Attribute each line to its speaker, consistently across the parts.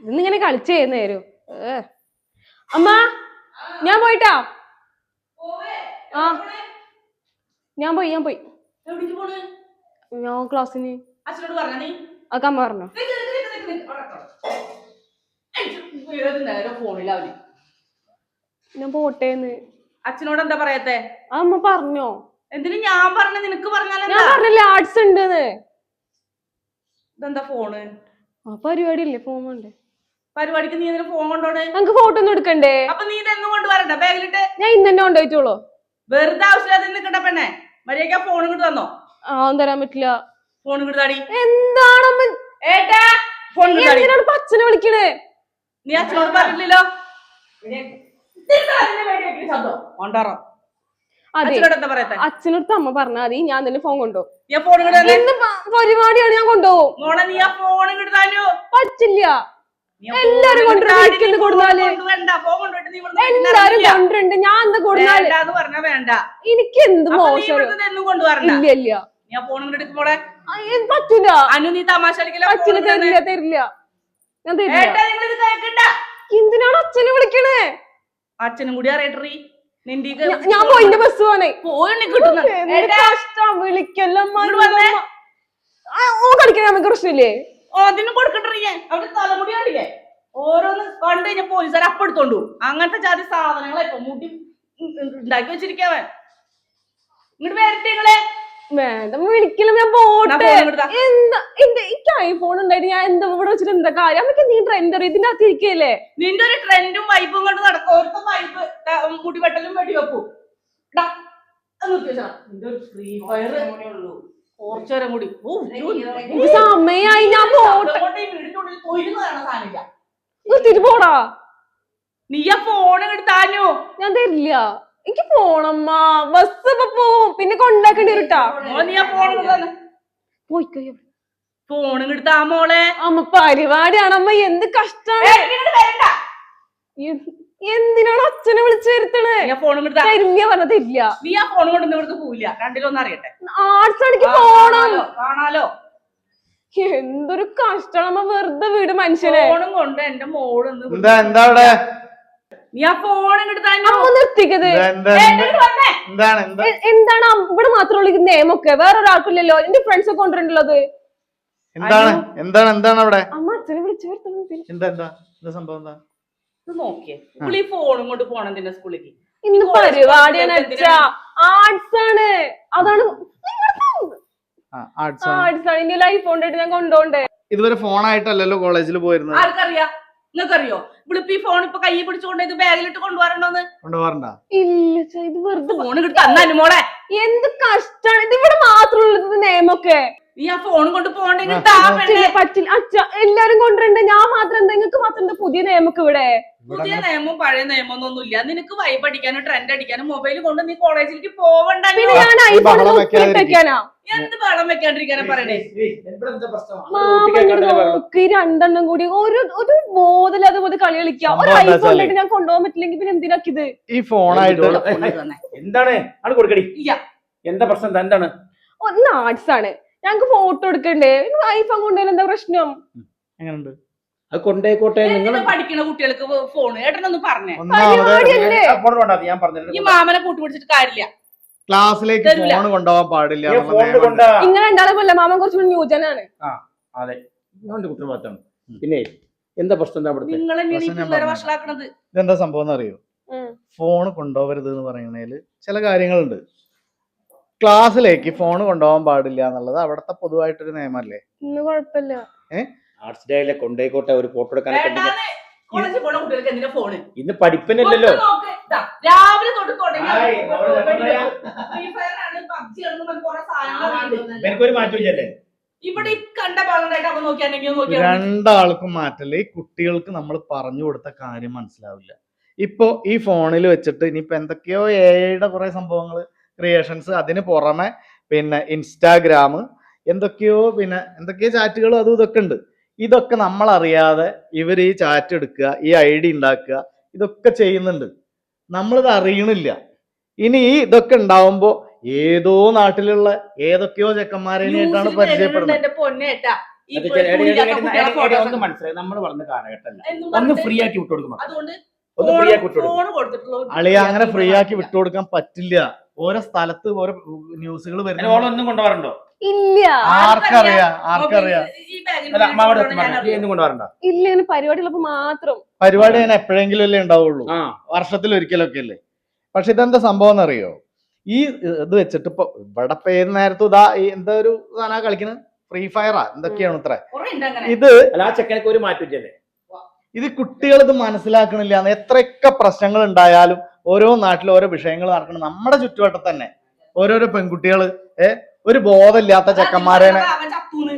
Speaker 1: ഇന്നിങ്ങനെ കളിച്ചു ചെയ്യുന്ന തരും അമ്മ ഞാൻ പോയിട്ടാ? ആ. ഞാൻ പോയി ഞാൻ പോയി. ഞാൻ ക്ലാസ്സിന് അതൊക്കെ അമ്മ പറഞ്ഞു. ഞാൻ പോട്ടേന്ന്
Speaker 2: അച്ഛനോട് എന്താ പറയത്തെ?
Speaker 1: അമ്മ പറഞ്ഞോ.
Speaker 2: എന്തിനു ഞാൻ പറഞ്ഞ നിനക്ക്
Speaker 1: ഞാൻ
Speaker 2: പറഞ്ഞാലെന്താ
Speaker 1: പറഞ്ഞില്ലേ ആർട്സ് ഉണ്ട്
Speaker 2: ഇതെന്താ ഫോണ്?
Speaker 1: ആ പരിപാടി ഇല്ലേ ഫോൺ ഉണ്ട്
Speaker 2: പരിപാടിക്ക് നീ എന്തിനു ഫോൺ കൊണ്ടോണ്?
Speaker 1: നമുക്ക് ഫോട്ടോ ഒന്നും എടുക്കണ്ടേ?
Speaker 2: അപ്പൊ നീ ഇതെന്നും കൊണ്ടുവരണ്ട ബാഗിലിട്ട്
Speaker 1: ഞാൻ ഇന്ന് തന്നെ കൊണ്ടുപോയിട്ടുള്ളൂ.
Speaker 2: വെറുതെ ആവശ്യമില്ലാതെ നിൽക്കണ്ട പെണ്ണെ. മര്യാദ ഫോൺ ഇങ്ങോട്ട് തന്നോ?
Speaker 1: ആ ഒന്നും തരാൻ പറ്റില്ല.
Speaker 2: ഫോൺ ഇങ്ങോട്ട് താടി.
Speaker 1: എന്താണ് അമ്മ
Speaker 2: ഏട്ടാ ഫോൺ
Speaker 1: നീ
Speaker 2: ഇങ്ങോട്ട് താടി.
Speaker 1: എന്തിനാണ് ഇപ്പൊ അച്ഛനെ വിളിക്കണേ?
Speaker 2: നീ അച്ഛനോട് പറഞ്ഞില്ലല്ലോ? ശബ്ദം? കൊണ്ടാറോ
Speaker 1: അതെ.
Speaker 2: അച്ഛനോട് എന്താ പറയത്തെ?
Speaker 1: അച്ഛനടുത്ത് അമ്മ പറഞ്ഞാൽ മതി. ഞാൻ തന്നെ ഫോൺ കൊണ്ടുപോകും.
Speaker 2: നീ ഫോൺ ഇങ്ങോട്ട് തന്നെ?
Speaker 1: ഇന്ന് പ- പരിപാടിയാണ് ഞാൻ കൊണ്ടുപോകും.
Speaker 2: മോളെ നീ ആ ഫോൺ ഇങ്ങോട്ട് താനോ
Speaker 1: പറ്റില്ല. എല്ലാരും കൊണ്ടുവരും.
Speaker 2: കൊടുത്താൽ?
Speaker 1: എല്ലാരും കൊണ്ടുണ്ട് ഞാൻ എന്താ
Speaker 2: പറഞ്ഞാ വേണ്ട.
Speaker 1: എനിക്ക് എന്ത് മോശം? ഇല്ല ഇല്ല.
Speaker 2: നീ ആ ഫോൺ ഇങ്ങോട്ട് എടുക്കും മോളെ.
Speaker 1: ആ, ഇത് പറ്റൂല.
Speaker 2: അനു നീ തമാശ
Speaker 1: തരില്ല ഞാൻ എന്തിനാണ് അച്ഛനെ വിളിക്കണേ?
Speaker 2: അച്ഛനും കൂടി
Speaker 1: അറിയട്ടറി ഞാൻ പോയിന്റെ ബസ് പോണേ.
Speaker 2: പോയി
Speaker 1: കഷ്ടം വിളിക്കല്ലോ ഓ കളിക്കണേ നമുക്ക് പ്രശ്നമില്ലേ?
Speaker 2: അതിനും കൊടുക്കണ്ടേ അവിടെ തലമുടി കണ്ടില്ലേ? ഓരോന്ന് കണ്ടു കഴിഞ്ഞാൽ പോലീസുകാർ അപ്പൊ എടുത്തോണ്ടു അങ്ങനത്തെ ജാതി സാധനങ്ങളെ ഇപ്പൊ മുടി ഉണ്ടാക്കി വെച്ചിരിക്കാവൻ ഇങ്ങോട്ട് വരട്ടെ നിങ്ങളെ.
Speaker 1: വേണ്ട വിളിക്കലും ഞാൻ പോട്ടെ. എന്താ എന്റെ എനിക്ക് ഐഫോൺ ഉണ്ടായിട്ട് ഞാൻ എന്താ ഇവിടെ വെച്ചിട്ട് എന്താ കാര്യം? അമ്മയ്ക്ക് നീ ട്രെൻഡർ ഇതിന്റെ അകത്ത് ഇരിക്കല്ലേ
Speaker 2: നിന്റെ ഒരു ട്രെൻഡും വൈബും കൊണ്ട് നടക്കും. ഓർത്ത വൈബ് മുടി വെട്ടലും വെടി വെക്കും ഡാ, അത് നിന്റെ ഒരു ഫ്രീ ഫയർ കുറച്ചു നേരം കൂടി. ഓ,
Speaker 1: സമയായി ഞാൻ പോട്ടെ. നിർത്തിട്ട് പോടാ.
Speaker 2: നീ ആ ഫോൺ എടുത്താനോ
Speaker 1: ഞാൻ തരില്ല. എനിക്ക് പോണമ്മ. ബസ് ഇപ്പൊ പോവും. പിന്നെ കൊണ്ടാക്കേണ്ടി വരട്ടാ
Speaker 2: നീ ആ ഫോൺ
Speaker 1: പോയിക്കോ
Speaker 2: ഫോൺ എടുത്താ മോളെ.
Speaker 1: അമ്മ പരിപാടിയാണ് അമ്മ. എന്ത് കഷ്ടാണ്. എന്തിനാണ് അച്ഛനെ വിളിച്ചു വരുത്തണേ?
Speaker 2: നീ ആ ഫോൺ എടുത്താ
Speaker 1: തരില്ല
Speaker 2: നീ ആ ഫോൺ കൊണ്ട് ഇവിടുന്ന് പോവില്ല. രണ്ടിലൊന്നും അറിയട്ടെ.
Speaker 1: ആർട്സ് എനിക്ക് പോണം.
Speaker 2: കാണാലോ,
Speaker 1: എന്തൊരു കഷ്ടമ വെറുതെ വീട് മനുഷ്യനെ.
Speaker 2: ഫോണും കൊണ്ട് എന്റെ മോളൊന്ന്
Speaker 3: എന്താ എന്താ അവിടെ?
Speaker 2: നീ ആ ഫോൺ
Speaker 1: നിർത്തിക്കത്
Speaker 3: എന്താ എന്താ എന്താ- എന്താണ്
Speaker 1: ഇവിടെ മാത്രമുള്ള നിയമൊക്കെ വേറെ ഒരാൾക്കില്ലല്ലോ. എന്റെ ഫ്രണ്ട്സ് ഒക്കെ കൊണ്ടുവരണ്ടല്ലോ
Speaker 3: എന്താണ് എന്താണ് എന്താണ് അവിടെ?
Speaker 1: അമ്മ അച്ഛനെ വിളിച്ചു വരുത്തണം.
Speaker 3: എന്താ എന്താ? എന്താ സംഭവം എന്താ?
Speaker 2: ഇത് നോക്കിയേ. പുള്ളി ഫോണും കൊണ്ട് പോണം തന്നെ സ്കൂളിലേക്ക്.
Speaker 1: ഇന്ന് ആർട്സ് ആണ്. അതാണ്
Speaker 3: ആ. ആർട്സ്
Speaker 1: ആർട്സ് ആണ്. ഇനി ലൈഫ് കൊണ്ടിട്ട് ഞാൻ കൊണ്ടോണ്ടേ.
Speaker 3: ഇതുവരെ ഫോണായിട്ടല്ലല്ലോ കോളേജിൽ പോയിരുന്നത്.
Speaker 2: ആർക്കറിയാ? നിങ്ങൾക്കറിയോ? ഇവിളിപ്പോ ഈ ഫോൺ ഇപ്പൊ കൈ പിടിച്ചുകൊണ്ട് ഇത് ബാഗിലിട്ട് കൊണ്ടുപോകാറുണ്ടോന്ന്
Speaker 3: കൊണ്ടുപോകണ്ട
Speaker 1: ഇല്ല ഇത് വെറുതെ
Speaker 2: ഫോൺ എടുത്ത് തന്നാലും മോളെ.
Speaker 1: എന്ത് കഷ്ടാണ്? ഇത് ഇവിടെ മാത്രമുള്ളത് നിയമൊക്കെ
Speaker 2: നീ ആ ഫോൺ കൊണ്ട് പോകണ്ടെങ്കിൽ
Speaker 1: പറ്റില്ല അച്ഛ എല്ലാരും കൊണ്ടുവരണ്ടേ. ഞാൻ മാത്രം എന്താ? നിങ്ങൾക്ക് മാത്രം എന്താ പുതിയ നിയമക്ക് ഇവിടെ?
Speaker 2: പുതിയ നിയമം പഴയ നിയമം ഒന്നും ഇല്ല നിനക്ക് വൈബ് അടിക്കാനും ട്രെൻഡ് അടിക്കാനും മൊബൈൽ കൊണ്ട് നീ കോളേജിലേക്ക് പോവണ്ട
Speaker 1: പിന്നെ ഞാൻ ഐഫോൺ. വെക്കാനാ?
Speaker 2: എന്ത് വെള്ളം വെക്കാണ്ടിരിക്കാനാ പറയണേ?
Speaker 1: മാമന് നോക്കി രണ്ടെണ്ണം കൂടി ഒരു ഒരു ബോധമില്ലാതെ പോലെ കളി കളിക്കാം. ഒരു ഐഫോൺ ഞാൻ കൊണ്ടുപോകാൻ പറ്റില്ലെങ്കിൽ പിന്നെ എന്തിനാക്കിത്
Speaker 3: ഈ ഫോണായിട്ട്
Speaker 4: എന്താണ്? കൊടുക്കടി.
Speaker 2: ഇല്ല.
Speaker 4: എന്താ പ്രശ്നം? എന്താണ്?
Speaker 1: ഒന്ന് ആർട്സ് ആണ്. ഞങ്ങക്ക് ഫോട്ടോ എടുക്കണ്ടേ? ഐഫോൺ കൊണ്ടുവരാൻ എന്താ പ്രശ്നം?
Speaker 3: എങ്ങനെയുണ്ട്
Speaker 4: അത് കൊണ്ടേക്കോട്ടെ നിങ്ങൾ
Speaker 2: പഠിക്കുന്ന പഠിക്കണ കുട്ടികൾക്ക് ഫോൺ ഏട്ടനൊന്ന് പറഞ്ഞേ.
Speaker 4: ഞാൻ
Speaker 2: ഈ
Speaker 4: പറഞ്ഞിട്ടുണ്ട്
Speaker 2: മാമനെ കൂട്ടുപിടിച്ചിട്ട് കാര്യമില്ല.
Speaker 3: ക്ലാസ്സിലേക്ക് ഫോൺ കൊണ്ടുപോകാൻ പാടില്ല
Speaker 4: ഈ.
Speaker 1: ഇങ്ങനെ ഉണ്ടാകും പോലെ മാമൻ കുറച്ചുകൂടി ന്യൂജനാണ്.
Speaker 4: അതെ. ഞാൻ കുറ്റമാത്താണ് പിന്നെ എന്താ പ്രശ്നം
Speaker 2: ഈ
Speaker 3: ഇതെന്താ സംഭവം എന്ന് അറിയോ ഫോൺ കൊണ്ടുപോകരുത് എന്ന് പറയുന്നതിൽ ചില കാര്യങ്ങളുണ്ട്. ക്ലാസ്സിലേക്ക് ഫോൺ കൊണ്ടുപോകാൻ പാടില്ല എന്നുള്ളത് അവിടുത്തെ പൊതുവായിട്ടൊരു നിയമല്ലേ?
Speaker 1: ഇന്ന് കുഴപ്പമില്ല.
Speaker 4: ആർട്സ് ഡേയിലെ കൊണ്ടേക്കോട്ടെ ഒരു ഫോട്ടോ എടുക്കാനൊക്കെ
Speaker 2: കോളേജിൽ പോണ കുട്ടികൾക്ക് എന്തിനാ ഫോണ്
Speaker 4: ഇന്ന്
Speaker 2: പഠിപ്പിനല്ലോ ദാ, രാവിലെ തൊട്ട് തുടങ്ങി.
Speaker 4: ആയ്, അവിടെ ചെറുപ്പക്കാരാ.
Speaker 2: ഫ്രീ ഫയർ ആണ്. പബ്ജി ആണ് പറഞ്ഞ് കുറെ സാധനങ്ങളുണ്ട്
Speaker 4: എനിക്കൊരു മാറ്റമില്ലല്ലേ
Speaker 2: ഇവിടെ കണ്ട പാളുണ്ടായിട്ട്
Speaker 3: രണ്ടാൾക്കും മാറ്റല്ല. ഈ കുട്ടികൾക്ക് നമ്മൾ പറഞ്ഞു കൊടുത്ത കാര്യം മനസ്സിലാവില്ല. ഇപ്പോ ഈ ഫോണിൽ വെച്ചിട്ട് ഇനിയിപ്പോ എന്തൊക്കെയോ എയുടെ കുറെ സംഭവങ്ങൾ ക്രിയേഷൻസ് അതിന് പുറമെ പിന്നെ ഇൻസ്റ്റാഗ്രാം എന്തൊക്കെയോ പിന്നെ എന്തൊക്കെയോ ചാറ്റുകളും അതും ഇതൊക്കെ ഉണ്ട്. ഇതൊക്കെ നമ്മൾ അറിയാതെ ഇവർ ഈ ചാറ്റ് എടുക്കുക ഈ ഐ ഡി ഉണ്ടാക്കുക ഇതൊക്കെ ചെയ്യുന്നുണ്ട്. നമ്മളിത് അറിയണില്ല. ഇനി ഈ ഇതൊക്കെ ഉണ്ടാവുമ്പോ ഏതോ നാട്ടിലുള്ള ഏതൊക്കെയോ ചെക്കന്മാരേനായിട്ടാണ് പരിചയപ്പെടുന്നത്.
Speaker 4: ഒന്ന് മനസ്സിലായി. നമ്മൾ പറഞ്ഞ കാലഘട്ടമല്ല. ഒന്ന് ഫ്രീ ആക്കി
Speaker 3: അളിയ അങ്ങനെ ഫ്രീ ആക്കി വിട്ടുകൊടുക്കാൻ പറ്റില്ല. ഓരോ സ്ഥലത്ത് ഓരോ ന്യൂസുകൾ വരുന്നത്
Speaker 4: ഓളൊന്നും കൊണ്ടുപോകാറുണ്ടോ
Speaker 1: ഇല്ല.
Speaker 3: ആർക്കറിയാം ആർക്കറിയാം.
Speaker 1: ഇല്ല ഇങ്ങനെ പരിപാടി ഉള്ളപ്പോ മാത്രം.
Speaker 3: പരിപാടി ഞാൻ എപ്പോഴെങ്കിലും അല്ലേ ഉണ്ടാവുള്ളൂ.
Speaker 4: ആ.
Speaker 3: വർഷത്തിൽ ഒരിക്കലൊക്കെ അല്ലേ. പക്ഷെ ഇതെന്താ സംഭവം എന്നറിയോ? ഈ ഇത് വെച്ചിട്ട് ഇപ്പൊ ഇവിടെ പേര് നേരത്തെ ഇതാ ഈ എന്താ ഒരു സാധനം കളിക്കുന്നത് ഫ്രീ ഫയറാ എന്തൊക്കെയാണ് ഇത്ര
Speaker 2: ഉണ്ട് അങ്ങനെ
Speaker 3: ഇത്
Speaker 4: അല്ല ആ ചെക്കനൊക്കെ ഒരു മാറ്റം
Speaker 3: ഇത് കുട്ടികൾ ഇത് മനസ്സിലാക്കണില്ല എത്രയൊക്കെ പ്രശ്നങ്ങൾ ഉണ്ടായാലും ഓരോ നാട്ടിലും ഓരോ വിഷയങ്ങൾ നടക്കണം. നമ്മുടെ ചുറ്റുവട്ടം തന്നെ ഓരോരോ പെൺകുട്ടികൾ ഏ ഒരു ബോധമില്ലാത്ത ചെക്കന്മാരേനെ
Speaker 2: ഇതെന്താന്നറിയോ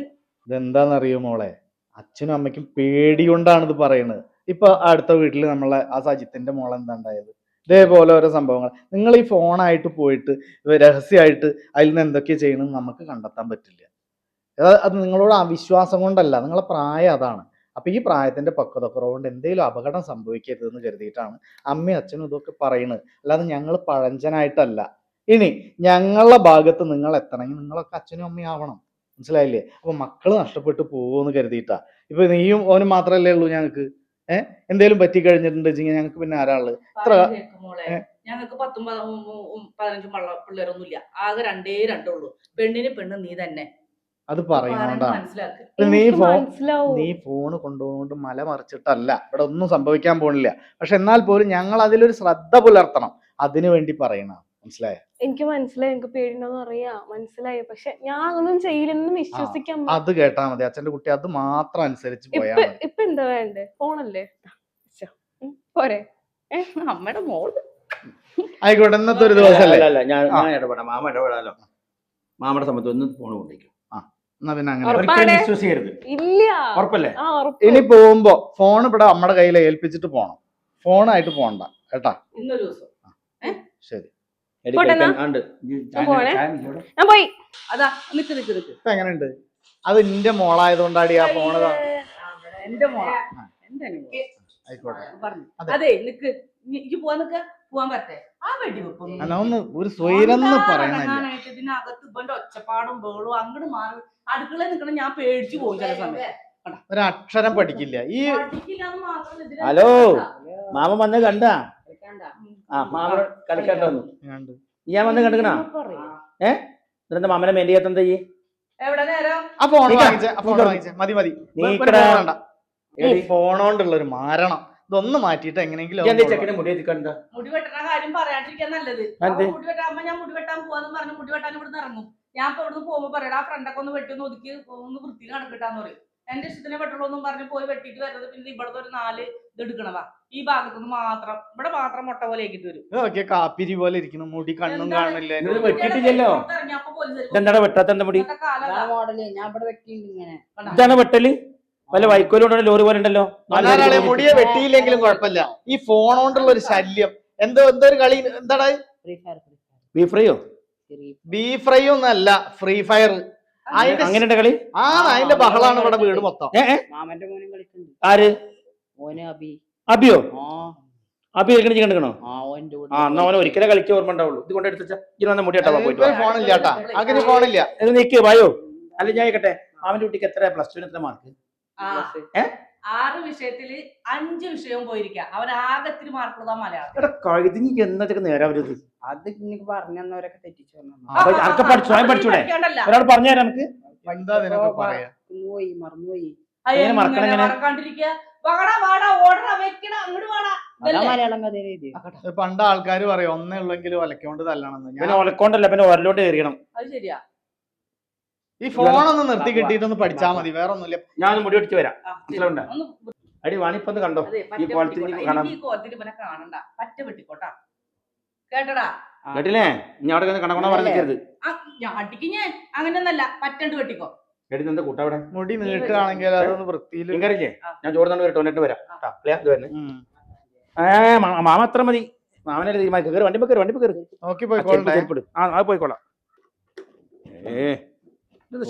Speaker 3: ഇതെന്താണെന്നറിയോ മോളെ? അച്ഛനും അമ്മയ്ക്കും പേടി കൊണ്ടാണ് ഇത് പറയുന്നത് ഇപ്പൊ അടുത്ത വീട്ടിൽ നമ്മളെ ആ സജിത്തിന്റെ മോളെ എന്താ ഉണ്ടായത്? ഇതേപോലെ ഓരോ സംഭവങ്ങൾ. നിങ്ങൾ ഈ ഫോണായിട്ട് പോയിട്ട് രഹസ്യമായിട്ട് അതിൽ നിന്ന് എന്തൊക്കെ ചെയ്യണമെന്ന് നമുക്ക് കണ്ടെത്താൻ പറ്റില്ല. അത് നിങ്ങളോട് അവിശ്വാസം കൊണ്ടല്ല. നിങ്ങളെ പ്രായം അതാണ്. അപ്പൊ ഈ പ്രായത്തിന്റെ പക്വത കുറവുകൊണ്ട് എന്തെങ്കിലും അപകടം സംഭവിക്കരുത് എന്ന് കരുതിയിട്ടാണ് അമ്മയും അച്ഛനും ഇതൊക്കെ പറയുന്നത് അല്ലാതെ ഞങ്ങൾ പഴഞ്ചനായിട്ടല്ല. ഇനി ഞങ്ങളുടെ ഭാഗത്ത് നിങ്ങൾ എത്തണമെങ്കിൽ നിങ്ങളൊക്കെ അച്ഛനും അമ്മയും ആവണം. മനസ്സിലായില്ലേ? അപ്പൊ മക്കൾ നഷ്ടപ്പെട്ടു പോകുമെന്ന് കരുതിയിട്ടാ. ഇപ്പൊ നീയും ഓനും മാത്രല്ലേ ഉള്ളൂ ഞങ്ങൾക്ക് ഏഹ് എന്തേലും പറ്റി കഴിഞ്ഞിട്ടുണ്ടെങ്കിൽ ഞങ്ങൾക്ക് പിന്നെ ആരാൾ ഇത്ര
Speaker 2: കേക്ക് ഞങ്ങൾക്ക് പത്തും പതിനഞ്ചും പള്ള പിള്ളേരൊന്നും ഇല്ല ആകെ രണ്ടേ രണ്ടുള്ളൂ. പെണ്ണിന് പെണ്ണ് നീ തന്നെ.
Speaker 3: അത്
Speaker 2: പറയുന്നത്
Speaker 3: പറയുന്നോണ്ടാണ്
Speaker 2: മനസ്സിലാക്ക്.
Speaker 3: നീ ഫോൺ നീ ഫോണ് കൊണ്ടുപോകൊണ്ട് മല മറിച്ചിട്ടല്ല. ഇവിടെ ഒന്നും സംഭവിക്കാൻ പോണില്ല. പക്ഷെ എന്നാൽ പോലും ഞങ്ങൾ അതിലൊരു ശ്രദ്ധ പുലർത്തണം. അതിനു വേണ്ടി പറയണ. മനസ്സിലായ?
Speaker 1: എനിക്ക് മനസ്സിലായി. എനിക്ക് പേടിയുണ്ടോന്ന് അറിയാം. മനസ്സിലായി. പക്ഷെ ഞാൻ ഒന്നും ചെയ്യില്ലെന്ന് വിശ്വസിക്കാൻ
Speaker 3: അത് കേട്ടാ മതി. അച്ഛന്റെ കുട്ടി അത് മാത്രം അനുസരിച്ച് പോയാൽ
Speaker 1: ഇപ്പൊ എന്താ വേണ്ടേ? ഫോണല്ലേ. പോരെ.
Speaker 2: അമ്മയുടെ മോൾ.
Speaker 3: ആയിക്കോട്ടെ ഇന്നത്തെ ഒരു
Speaker 4: ദിവസം ഞാൻ ഇടപെടാം. മാമ ഇടപെടാലോ? മാമയുടെ സമയത്ത് ഒന്ന് ഫോൺ കൊണ്ടേക്കും.
Speaker 3: ഇനി പോകുമ്പോ ഫോൺ ഇവിടെ നമ്മുടെ കയ്യിൽ ഏൽപ്പിച്ചിട്ട് പോണം ഫോണായിട്ട് പോണ്ട കേട്ടാ
Speaker 2: ഇന്നൊരു ദിവസം
Speaker 3: ശരി എങ്ങനെയുണ്ട് അത് എന്റെ മോളായതുകൊണ്ടാടി ആ ഫോണ്. ആയിക്കോട്ടെ അതെ.
Speaker 2: നിക്ക പോവാൻ പറ്റേ ആ വെടിവെപ്പൊന്നും
Speaker 3: ഒന്ന് ഒരു സ്വൈരെന്ന് പറയണില്ല
Speaker 2: അടങ്ങാനായിട്ട് ഇതിനകത്ത് ഇവന്റെ ഒച്ചപ്പാടും ബേളും അങ്ങോട്ട് മാറി. അടുക്കളയിൽ നിൽക്കണം ഞാൻ പേടിച്ചു പോകും ചില സമയം
Speaker 3: ഒരക്ഷരം അക്ഷരം പഠിക്കില്ല. ഈ
Speaker 2: പഠിക്കില്ലാന്ന് മാത്രമല്ല ഇതിനെ
Speaker 4: ഹലോ.
Speaker 2: കണ്ടാ?
Speaker 4: മാമ വന്ന് കണ്ട? ആ മാമ കളിക്കണ്ട വന്നു
Speaker 3: ഞാണ്ട്.
Speaker 4: ഞാൻ വന്ന് കണ്ടുക്കണാ?
Speaker 2: ഏ?
Speaker 4: എന്നിട്ട് മാമനെ മെന്റി ചെയ്യാത്ത ഈ?
Speaker 2: എവിടെ നേരം?
Speaker 3: ആ ഫോൺ
Speaker 4: നീക്ക.
Speaker 3: വാങ്ങിച്ചേ ആ ഫോൺ
Speaker 4: നീക്ക.
Speaker 3: വാങ്ങിച്ചേ. മതി മതി.
Speaker 4: നീക്കടാ.
Speaker 3: ഈ ഫോണോണ്ടുള്ള ഒരു മാരണം. ഇതൊന്ന് മാറ്റിയിട്ട് എങ്ങനെയെങ്കിലും
Speaker 4: എന്റെ
Speaker 3: ഒന്ന്
Speaker 4: ചെക്കനെ മുടി വെച്ചിക്കണ്ട?
Speaker 2: മുടി വെട്ടണ കാര്യം പറയാണ്ടിരിക്കാൻ നല്ലത്.
Speaker 4: അതെ.
Speaker 2: അവൻ മുടി വെട്ടാകുമ്പോ ഞാൻ മുടി വെട്ടാൻ പോവാന്ന് പറഞ്ഞു മുടി വെട്ടാൻ ഇവിടുന്ന് ഇറങ്ങും. ഞാൻ ഇപ്പൊ ഇവിടുന്ന് പോകുമ്പോ പറയണം ആ ഫ്രണ്ടൊക്കെ ഒന്ന് വെട്ടി ഒന്ന് ഒതുക്കി ഒന്ന് വൃത്തിയിൽ നടക്കിട്ടാന്ന് പറയും. എന്റെ ഇഷ്ടത്തിനെ വെട്ടുള്ളൂ എന്നും പറഞ്ഞ് പോയി വെട്ടിയിട്ട് വരുന്നത് പിന്നെ ഇവിടുത്തെ ഒരു നാല് ഇത് എടുക്കണതാ. ഈ ഭാഗത്തുനിന്ന് മാത്രം ഇവിടെ മാത്രം മുട്ട പോലെ ആക്കിട്ട് വരും.
Speaker 3: നോക്കിയേ കാപ്പിരി പോലെ ഇരിക്കുന്നു. മുടി കണ്ണും
Speaker 2: എന്താണ്?
Speaker 3: കാണില്ല
Speaker 4: ഇത് വെട്ടിയിട്ടില്ലല്ലോ.
Speaker 2: ഇറങ്ങിയപ്പോ പോലീസ് വരും.
Speaker 4: ഇതെന്താണ് വെട്ടാത്ത എന്താ മുടി?
Speaker 2: ഇന്നത്തെ കാലം അതാ.
Speaker 5: മോഡൽ ഞാൻ ഇവിടെ വെക്കിണ്ട് ഇങ്ങനെ.
Speaker 4: ഇതാണ് വെട്ടൽ? വല്ല വൈക്കോലും ഉണ്ടോ? ലോറി പോലെ ഉണ്ടല്ലോ.
Speaker 3: മുടിയെ വെട്ടിയില്ലെങ്കിലും കുഴപ്പമില്ല. ഈ ഫോൺ കൊണ്ടുള്ള ഒരു ശല്യം. എന്തോ എന്തോ ഒരു കളി എന്താടാ?
Speaker 5: Free fire free fire
Speaker 4: beef ഫ്രൈയോ
Speaker 5: free
Speaker 3: beef fry ഒന്നല്ല ഫ്രീ ഫയർ അതിന്റെ
Speaker 4: അങ്ങനെ കളി?
Speaker 3: ആ അതിന്റെ ബഹളാണ് ഇവിടെ വീട് മൊത്തം.
Speaker 4: ആര്? അബിയോ? അബി കളിക്കണ കണ്ടിക്കണോ?
Speaker 5: ആ
Speaker 4: എന്നാ അവനെ ഒരിക്കലേ കളിക്കാൻ ഓർമ്മ ഉണ്ടാവുള്ളൂ. ഇത് കൊണ്ട് എടുത്ത ഇങ്ങനെ വന്ന മുടി ഇട്ടാ പോയിട്ട്.
Speaker 3: ഫോണില്ല കേട്ടാ. അങ്ങനെ ഫോണില്ല
Speaker 4: ഇത് നിക്ക് വായോ? അല്ല ഞാൻ കേട്ടെ അവന്റെ കുട്ടിക്ക് എത്ര പ്ലസ് ടു എത്ര മാർക്ക്?
Speaker 2: ആറ് വിഷയത്തിൽ അഞ്ച് വിഷയവും പോയിരിക്കാം. അവൻ ആകത്തിന് മാർക്കുള്ളതാ മലയാളം.
Speaker 4: എടാ കഴുതി എന്നതൊക്കെ നേരം അവരത്.
Speaker 5: അത് എനിക്ക് പറഞ്ഞവരൊക്കെ തെറ്റിച്ചു
Speaker 4: അതൊക്കെ പഠിച്ചു, സ്വയം പഠിച്ചൂടെ? നമുക്ക്.
Speaker 3: പറയാ?
Speaker 5: പോയി മറന്നുപോയി.
Speaker 3: ഇത് പണ്ട് ആൾക്കാര് പറയും ഒന്നേ ഉള്ളെങ്കിലും ഒലക്കൊണ്ട് തല്ലണം
Speaker 4: ഒലക്കൊണ്ടല്ല പിന്നെ ഒരലോട്ട് കയറിയണം.
Speaker 2: അത് ശരിയാ.
Speaker 3: ഈ ഫോണൊന്ന് നിർത്തി കിട്ടിയിട്ടൊന്ന് പഠിച്ചാ മതി വേറെ ഒന്നുമില്ല
Speaker 4: ഞാൻ മുടി ഒടിച്ച് വരാം. അടി വാണിപ്പൊന്ന് കണ്ടോ? ഈ
Speaker 2: കോളത്തിൽ.
Speaker 4: കാണാം.
Speaker 2: കാണണ്ട. പറ്റ വെട്ടിക്കോട്ടാ. കേട്ടടാ?
Speaker 4: കേട്ടില്ലേ? ഞാൻ അവിടെ കണക്കണ
Speaker 2: ഞാൻ അടിക്ക് ഞാൻ. അങ്ങനെയൊന്നല്ല പറ്റണ്ട് വെട്ടിക്കോ.
Speaker 4: എടി എന്താ കൂട്ടാ അവിടെ
Speaker 3: മുടി നീട്ടുകയാണെങ്കിൽ അതൊന്ന് വൃത്തിയിൽ
Speaker 4: ഞാൻ ചോറ് തന്നെ വരാം? ഇത്. ഏ മാമ അത്ര മതി. മാമനെ തീരുമാനിക്കും കയറി വണ്ടി കയറി വണ്ടി കയറി
Speaker 3: നോക്കി
Speaker 4: ആ, അത് പോയിക്കോളാം. ഏ.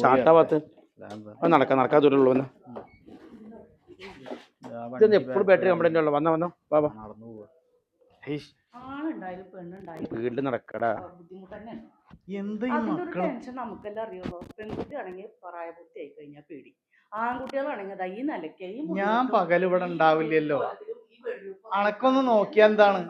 Speaker 4: ഷാർട്ടാവാത്ത ദൂരമുള്ളൂ വന്ന് എപ്പോഴും ബാറ്ററി കംപ്ലൈന്റ് ഉള്ളു? വന്ന വന്നോ.
Speaker 2: വാ
Speaker 4: വീട്ടിൽ നടക്കടാ.
Speaker 2: ബുദ്ധിമുട്ട് തന്നെയാണ്
Speaker 3: എന്ത് ഈ
Speaker 2: അതിന്റെ ടെൻഷൻ നമുക്കെല്ലാം അറിയുള്ളൂ പെൺകുട്ടി ആണെങ്കിൽ പ്രായപൂർത്തി ആയി കഴിഞ്ഞാൽ പേടി
Speaker 3: ആൺകുട്ടികളാണെങ്കിൽ ഈ നിലയ്ക്ക്
Speaker 2: ഞാൻ പകൽ ഇവിടെ ഉണ്ടാവില്ലല്ലോ. അണക്കൊന്ന് നോക്കിയാ എന്താണ്?